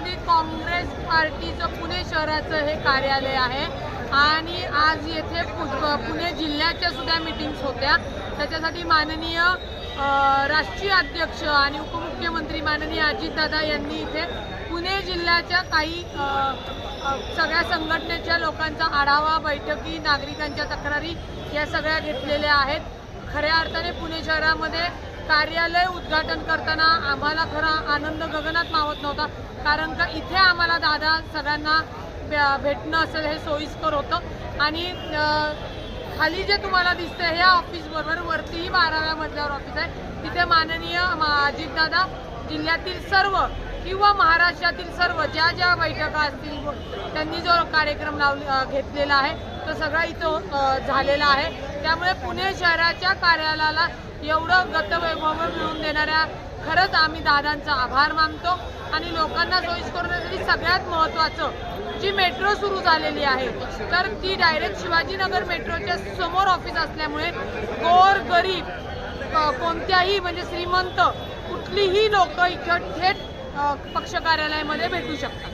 राष्ट्रवादी काँग्रेस पार्टीचं पुणे शहराचं हे कार्यालय आहे. आणि आज येथे पुणे जिल्ह्याच्या सुद्धा मिटिंग्स होत्या. त्याच्यासाठी माननीय राष्ट्रीय अध्यक्ष आणि उपमुख्यमंत्री माननीय अजितदादा यांनी इथे पुणे जिल्ह्याच्या काही सगळ्या संघटनेच्या लोकांचा आढावा बैठकी नागरिकांच्या तक्रारी या सगळ्या घेतलेल्या आहेत. खऱ्या अर्थाने पुणे शहरामध्ये कार्यालय उद्घाटन करताना आम्हाला खरा आनंद गगनात मावत नव्हता. कारण का इथे आम्हाला दादा सगळ्यांना भेटणं असेल हे सोयीस्कर होतं. आणि खाली जे तुम्हाला दिसतंय ह्या ऑफिसबरोबर वरतीही बाराव्या मजल्यावर ऑफिस आहे. तिथे माननीय मा- अजितदादा जिल्ह्यातील सर्व किंवा महाराष्ट्रातील सर्व ज्या ज्या बैठका असतील त्यांनी जो कार्यक्रम लावले घेतलेला आहे तो सगळा इथं झालेला आहे. त्यामुळे पुणे शहराच्या कार्यालयाला एवढं गतवैभव मिळवून देणाऱ्या खरंच आम्ही दादांचा आभार मानतो आणि लोकांना सोयीस्कर होण्यासाठी सगळ्यात महत्त्वाचं जी मेट्रो सुरू झालेली आहे तर ती डायरेक्ट शिवाजीनगर मेट्रोच्या समोर ऑफिस असल्यामुळे गोर गरीब कोणत्याही म्हणजे श्रीमंत कुठलीही लोक इथं थेट पक्ष कार्यालयामध्ये भेटू शकतात.